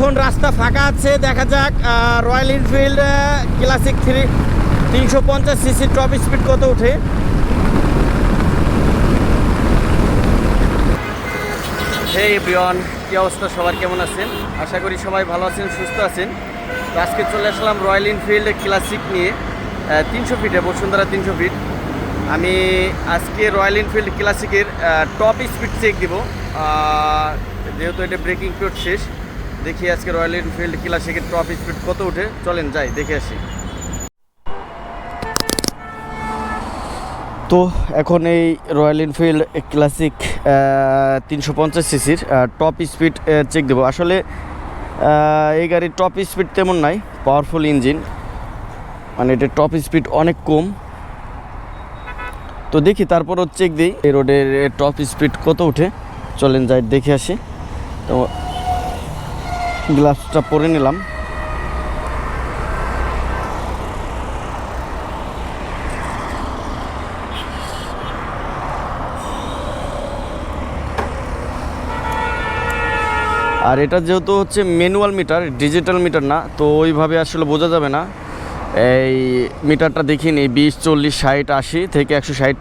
এখন রাস্তা ফাঁকা আছে, দেখা যাক রয়্যাল এনফিল্ড ক্লাসিক থ্রি তিনশো পঞ্চাশ সিসি টপ স্পিড কত ওঠে? হে এভরিওয়ান, কি অবস্থা? সবার কেমন আছেন? আশা করি সবাই ভালো আছেন, সুস্থ আছেন। আজকে চলে আসলাম রয়্যাল এনফিল্ড ক্লাসিক নিয়ে তিনশো ফিটে বসুন্ধরা তিনশো ফিট আমি আজকে রয়্যাল এনফিল্ড ক্লাসিকের টপ স্পিড চেক দিব। যেহেতু এটা ব্রেকিং পিরিয়ড শেষ দেখি আজকে রয়্যাল এনফিল্ড ক্লাসিকের টপ স্পিড কত উঠে? চলেন যাই, দেখে আসি। তো এখন এই রয়্যাল এনফিল্ড ক্লাসিক তিনশো পঞ্চাশ সিসির টপ স্পিড চেক দেবো। আসলে এই গাড়ির টপ স্পিড তেমন নাই পাওয়ারফুল ইঞ্জিন মানে এটার টপ স্পিড অনেক কম। তো দেখি, তারপরও চেক দিই। এই রোডের টপ স্পিড কত উঠে? চলেন যাই, দেখে আসি। তো গ্লাভসটা পরে নিলাম। আর এটা যেহেতু হচ্ছে ম্যানুয়াল মিটার ডিজিটাল মিটার না, তো ওইভাবে আসলে বোঝা যাবে না। এই মিটারটা দেখি দেখিনি বিশ, চল্লিশ, ষাট, আশি থেকে একশো ষাট।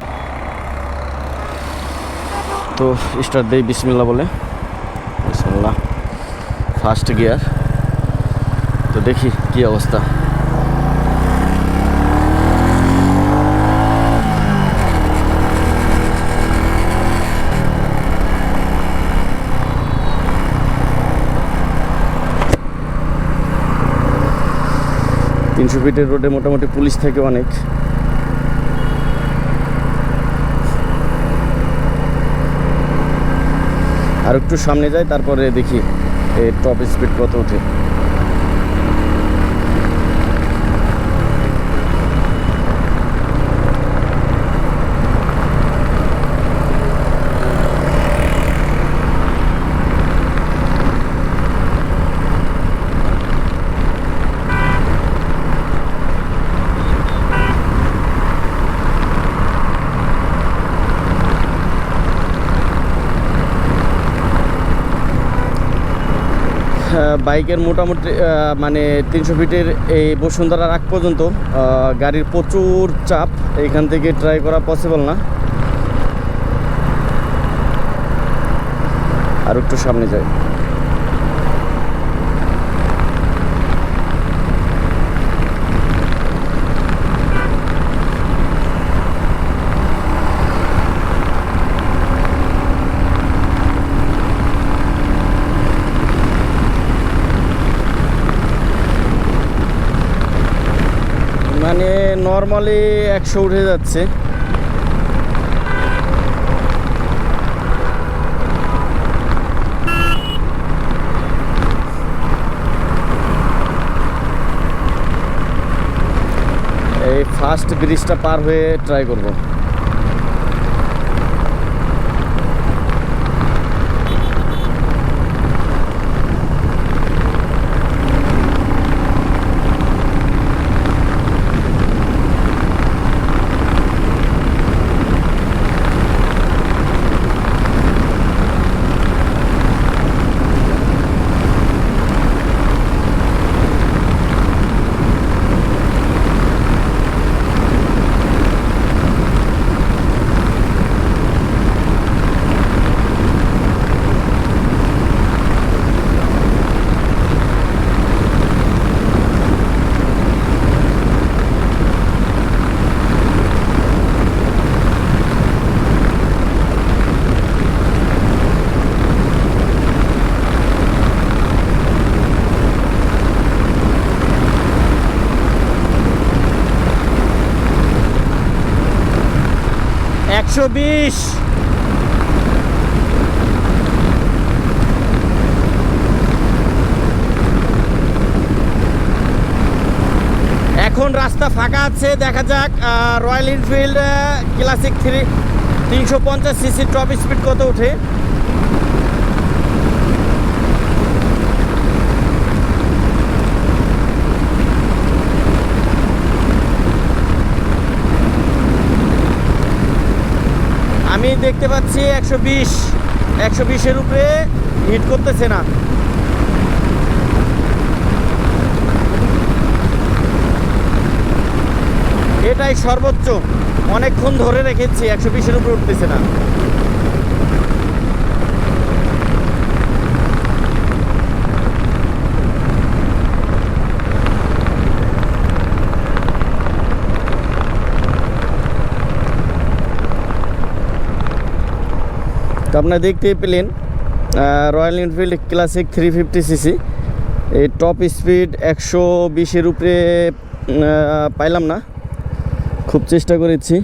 তো স্টার্ট দেই বিসমিল্লা বলে। ফার্স্ট গিয়ার তো দেখি কি অবস্থা। তিনশো ফিটের রোডে মোটামুটি পুলিশ থাকে অনেক। আর একটু সামনে যাই, তারপরে দেখি। এই টপ স্পিড কত ওঠে বাইকের মোটামুটি মানে তিনশো ফিটের এই বসুন্ধরার আগ পর্যন্ত গাড়ির প্রচুর চাপ, এখান থেকে ট্রাই করা পসিবল না। আর একটু সামনে যাই। মানে নর্মালি একশো উঠে যাচ্ছে। এই ফার্স্ট ব্রিজটা পার হয়ে ট্রাই করব। একশো বিশ। এখন রাস্তা ফাঁকা আছে, দেখা যাক রয়্যাল এনফিল্ড ক্লাসিক থ্রি তিনশো পঞ্চাশ সিসি টপ স্পিড কত ওঠে? দেখতে পাচ্ছি একশো বিশ, একশো বিশের উপরে হিট করতেছে না। এটাই সর্বোচ্চ। অনেকক্ষণ ধরে রেখেছি, একশো বিশের উপরে উঠতেছে না। আপনারা দেখতেই পেলেন Royal Enfield classic three fifty CC এই টপ স্পিড একশো বিশের উপরে পাইলাম না। খুব চেষ্টা করেছি।